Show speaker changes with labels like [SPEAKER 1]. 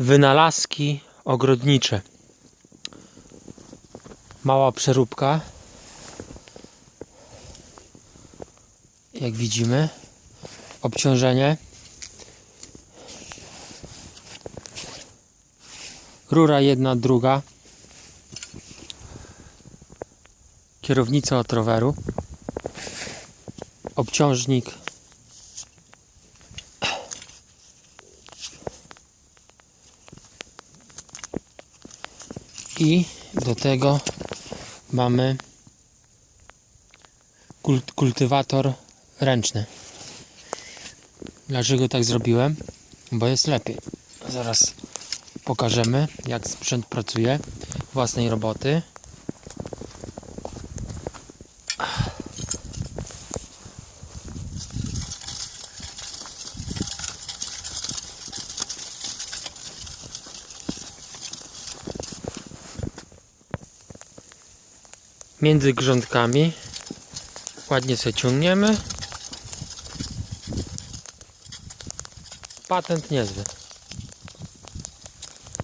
[SPEAKER 1] Wynalazki ogrodnicze. Mała przeróbka. Jak widzimy, obciążenie. Rura jedna, druga. Kierownica od roweru. Obciążnik i do tego mamy kult, kultywator ręczny. Dlaczego tak zrobiłem? Bo jest lepiej. Zaraz pokażemy jak sprzęt pracuje własnej roboty. Między grządkami ładnie sobie ciągniemy. Patent niezły.